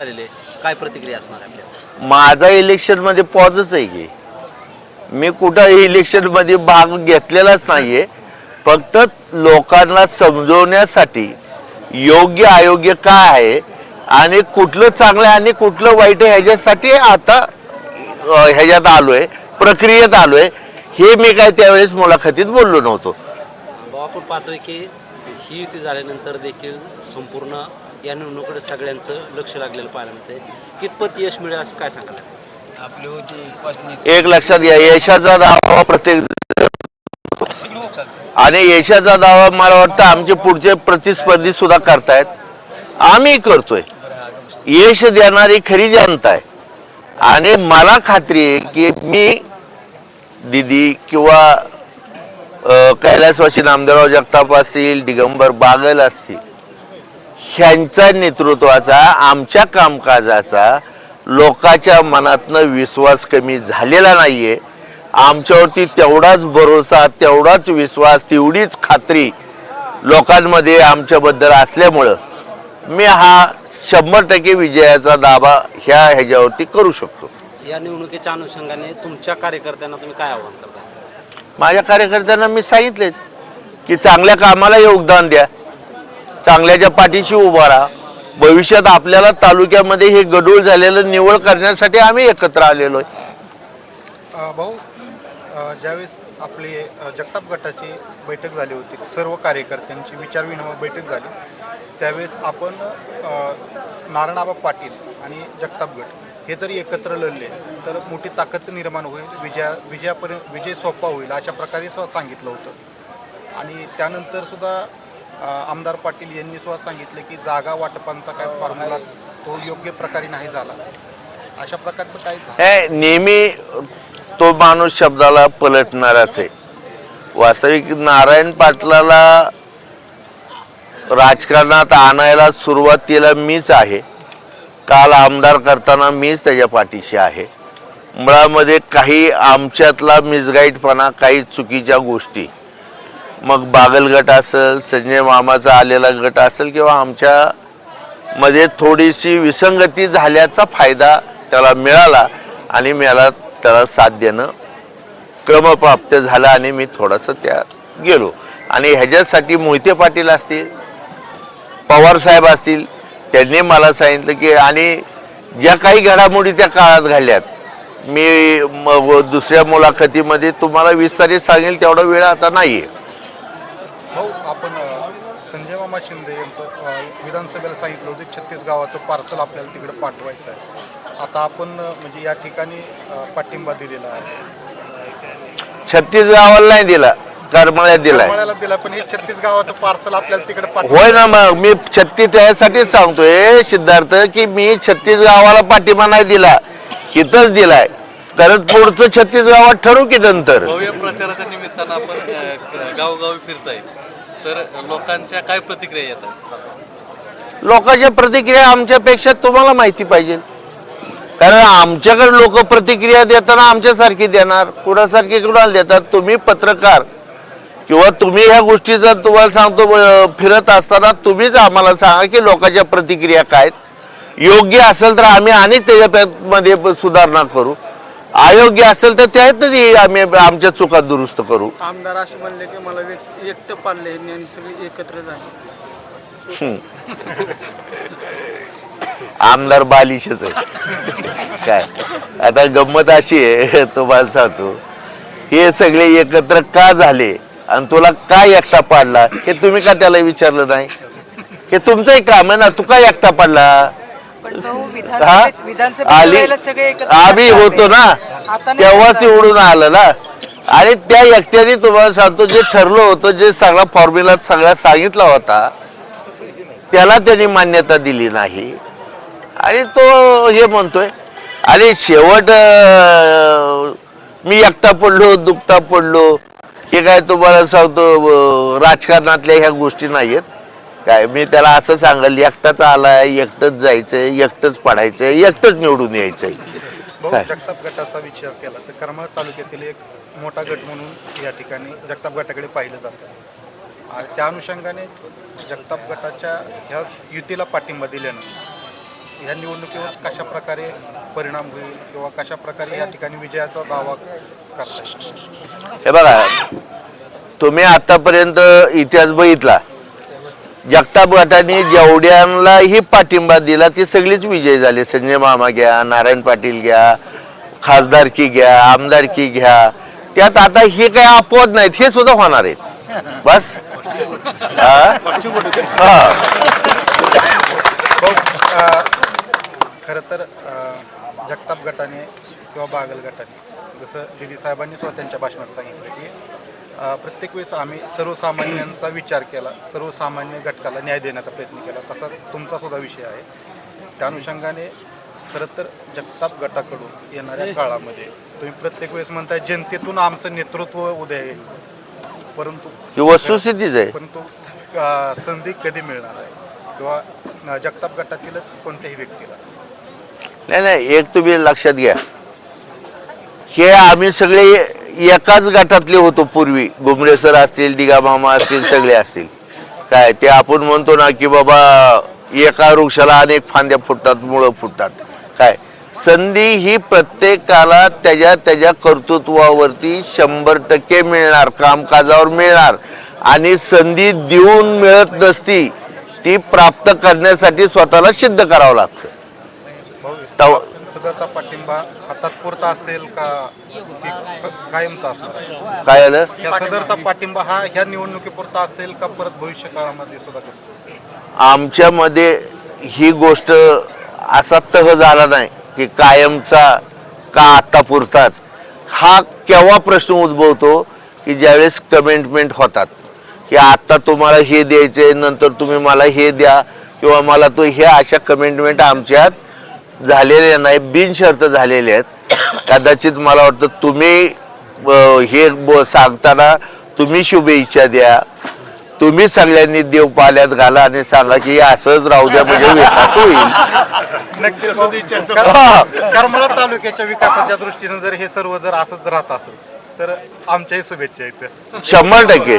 झालेले काय प्रतिक्रिया असणार आहे आपल्या माझा इलेक्शनमध्ये पॉजच आहे की. मी कुठं इलेक्शनमध्ये भाग घेतलेलाच नाहीये. फक्त लोकांना समजवण्यासाठी योग्य अयोग्य काय आहे आणि कुठलं चांगलं आहे आणि कुठलं वाईट आहे ह्याच्यासाठी आता ह्याच्यात आलोय प्रक्रियेत आलोय. हे मी काय त्यावेळेस मुलाखतीत बोललो नव्हतो. आपण पाहतोय की ही युती झाल्यानंतर देखील संपूर्ण या निवडणुकीकडे सगळ्यांचं लक्ष लागलेलं पाहायला मिळतंय. कितपत यश मिळेल असं काय सांगाल? आपली होती पत्नी एक लक्षात घ्या यशाचा दावा प्रत्येक आणि यशाचा दावा मला वाटतं आमचे पुढचे प्रतिस्पर्धी सुद्धा करतायत. आम्ही करतोय. यश देणारी खरी जनता आहे. आणि मला खात्री आहे की मी दिदी किंवा अ, कैलासवासी नामदेवराव जगताप असतील दिगंबर बागल असतील ह्यांच्या नेतृत्वाचा आमच्या कामकाजाचा लोकांच्या मनातनं विश्वास कमी झालेला नाहीये. आमच्यावरती तेवढाच भरोसा तेवढाच विश्वास तेवढीच खात्री लोकांमध्ये आमच्याबद्दल असल्यामुळं मी हा शंभर टक्के विजयाचा दावा ह्या ह्याच्यावरती करू शकतो. या निवडणुकीच्या अनुषंगाने तुमच्या कार्यकर्त्यांना तुम्ही काय आव्हान करता? माझ्या कार्यकर्त्यांना मी सांगितलेच की चांगल्या कामाला योगदान द्या. चांगल्याच्या पाठीशी उभा राहा. भविष्यात आपल्याला तालुक्यामध्ये हे गडूळ झालेलं निवड करण्यासाठी आम्ही एकत्र आलेलो आहे. भाऊ ज्यावेळेस आपली जगताप गटाची बैठक झाली होती सर्व कार्यकर्त्यांची विचारविनिमय बैठक झाली त्यावेळेस आपण नारायणाबा पाटील आणि जगताप गट हे जरी एकत्र लढले तर मोठी ताकद निर्माण होईल विजया विजयापर्यंत विजय सोपा होईल अशा प्रकारे सुद्धा सांगितलं होतं. आणि त्यानंतर सुद्धा आमदार पाटील यांनी सुद्धा सांगितलं की जागा वाटपांचा काय फॉर्म्युला तो योग्य प्रकारे नाही झाला. अशा प्रकारचं काय नेहमी तो माणूस शब्दाला पलटणाराच आहे. वास्तविक नारायण पाटलाला राजकारणात आणायला सुरुवातीला मीच आहे. काल आमदार करताना मीच त्याच्या पाठीशी आहे. मुळामध्ये काही आमच्यातला मिसगाईडपणा काही चुकीच्या गोष्टी. मग बागल गट असेल संजय मामाचा आलेला गट असेल किंवा आमच्या मध्ये थोडीशी विसंगती झाल्याचा फायदा त्याला मिळाला आणि मला त्याला साथ देणं क्रमप्राप्त झालं आणि मी थोडंसं त्यात गेलो. आणि ह्याच्यासाठी मोहिते पाटील असतील पवार साहेब असतील त्यांनी मला सांगितलं की आणि ज्या काही घडामोडी त्या काळात घडल्यात मी म- दुसऱ्या मुलाखतीमध्ये तुम्हाला विस्तारित सांगेल तेवढा वेळ आता नाही आहे भाऊ आपण अ, संजय मामा शिंदे यांचं विधानसभेला सांगितलं होतं छत्तीस गावाचं पार्सल आपल्याला तिकडे पाठवायचं आहे. आता आपण म्हणजे या ठिकाणी पाठिंबा दिलेला आहे. छत्तीस गावाला नाही दिला करमाळ्यात दिलाय. दिला पण हे छत्तीस गावाचं पार्सल आपल्याला तिकडे पाठव होय ना मग मी छत्तीस त्यासाठीच सांगतोय सिद्धार्थ की मी छत्तीस गावाला पाठिंबा नाही दिला हिथंच दिलाय. कारण पुढचं छत्तीस गावात ठरवू की नंतर? भव्य प्रचाराच्या निमित्तानं आपण गावोगावी फिरताय तर लोकांच्या काय प्रतिक्रिया येतात? लोकांच्या प्रतिक्रिया आमच्यापेक्षा तुम्हाला माहिती पाहिजे. कारण आमच्याकडे लोक प्रतिक्रिया देताना आमच्यासारखी देणार कुणासारखी कुणाला देतात? तुम्ही पत्रकार. किंवा तुम्ही ह्या गोष्टीचा तुम्हाला सांगतो फिरत असताना तुम्हीच आम्हाला सांगा की लोकांच्या प्रतिक्रिया काय योग्य असेल तर आम्ही आणि त्याच्यामध्ये सुधारणा करू. अयोग्य असेल तर त्यातही आम्ही आमच्या चुका दुरुस्त करू. आमदार असे म्हणले की मला व्यक्त- एकटं पाडले आणि सगळे एकत्र झाले आमदार बालिशच आहे काय? आता गंमत अशी आहे तुम्हाला सांगतो. हे सगळे एकत्र का झाले? आणि तुला काय एकटा पाडला? हे तुम्ही का त्याला विचारलं नाही? हे तुमचंही काम आहे ना तू काय एकटा पाडला? हा? आली आम्ही. होतो ना तेव्हाच. निवडून आलं ना आणि त्या एकट्याने तुम्हाला सांगतो जे ठरलं होतं जे सगळा फॉर्म्युला सगळा सांगितला होता त्याला त्यांनी मान्यता दिली नाही आणि तो हे म्हणतोय आणि शेवट अं, मी एकटा पडलो दुखता पडलो हे काय तुम्हाला सांगतो अं, राजकारणातल्या ह्या गोष्टी नाहीयेत काय मी त्याला असं सांगेल एकटाच आलाय एकटंच जायचंय एकटंच पडायचंय एकटंच निवडून यायचंय. भाऊ? जगताप गटाचा विचार केला तर करमाळ तालुक्यातील एक मोठा गट म्हणून या ठिकाणी जगताप गटाकडे पाहिलं जातं. आणि त्या अनुषंगानेच जगताप गटाच्या ह्या युतीला पाठिंबा दिल्यानं ह्या निवडणुकीवर कशा प्रकारे परिणाम होईल किंवा कशा प्रकारे या ठिकाणी विजयाचा दावा करता हे बघा तुम्ही आतापर्यंत इतिहास बघितला. जगताप गटाने जेवढ्यांनाही पाठिंबा दिला ते सगळेच विजय झाले. संजय मामा घ्या नारायण पाटील घ्या खासदारकी घ्या आमदारकी घ्या. त्यात आता हे काही अपवाद नाहीत हे सुद्धा होणार आहेत. बस? हा? खरं तर जगताप गटाने किंवा बागल गटाने जसं दिदी साहेबांनी स्वतः त्यांच्या भाषणात सांगितलं की प्रत्येक वेळेस आम्ही सर्वसामान्यांचा विचार केला सर्वसामान्य घटकाला न्याय देण्याचा प्रयत्न केला. तसा तुमचा सुद्धा विषय आहे. त्या अनुषंगाने खरं तर जगताप गटाकडून येणाऱ्या काळामध्ये तुम्ही प्रत्येक वेळेस म्हणताय जनतेतून आमचं नेतृत्व उदय येईल परंतु वस्तुस्थितीच आहे. परंतु संधी कधी मिळणार आहे? किंवा जगताप गटातीलच कोणत्याही व्यक्तीला? नाही नाही एक तुम्ही लक्षात घ्या. हे आम्ही सगळे एकाच गटातले होतो पूर्वी. घुमरे सर असतील डिगा मामा असतील सगळे असतील. काय ते आपण म्हणतो ना की बाबा एका वृक्षाला अनेक फांद्या फुटतात मुळं फुटतात. काय संधी ही प्रत्येकाला त्याच्या त्याच्या कर्तृत्वावरती शंभर टक्के मिळणार कामकाजावर मिळणार. आणि संधी देऊन मिळत नसती ती प्राप्त करण्यासाठी स्वतःला सिद्ध करावं लागतं. सदरचा पाठिंबा हा तात्पुरता असेल का की स- कायमचा असणार काय आलं या सदरचा पाठिंबा हा ह्या निवडणुकीपुरता असेल का परत भविष्य काळामध्ये सुद्धा कसं? आमच्यामध्ये ही गोष्ट असा तह झाला नाही की कायमचा का आता पुरताच. हा केव्हा प्रश्न उद्भवतो की ज्यावेळेस कमेंटमेंट होतात की आता तुम्हाला हे द्यायचे नंतर तुम्ही मला हे द्या किंवा मला तो हे अशा कमेंटमेंट आमच्यात झालेल्या नाही बिनशर्त झालेल्या आहेत. कदाचित मला वाटतं तुम्ही हे ब- सांगताना तुम्ही शुभेच्छा द्या. तुम्ही सगळ्यांनी देव पाल्यात घाला आणि सांगा की असंच राहू द्या म्हणजे विकास होईल. नक्कीच. करमाळा तालुक्याच्या विकासाच्या दृष्टीनं जर हे सर्व जर असंच राहत असेल तर आमच्याही शुभेच्छा आहेत. शंभर टक्के.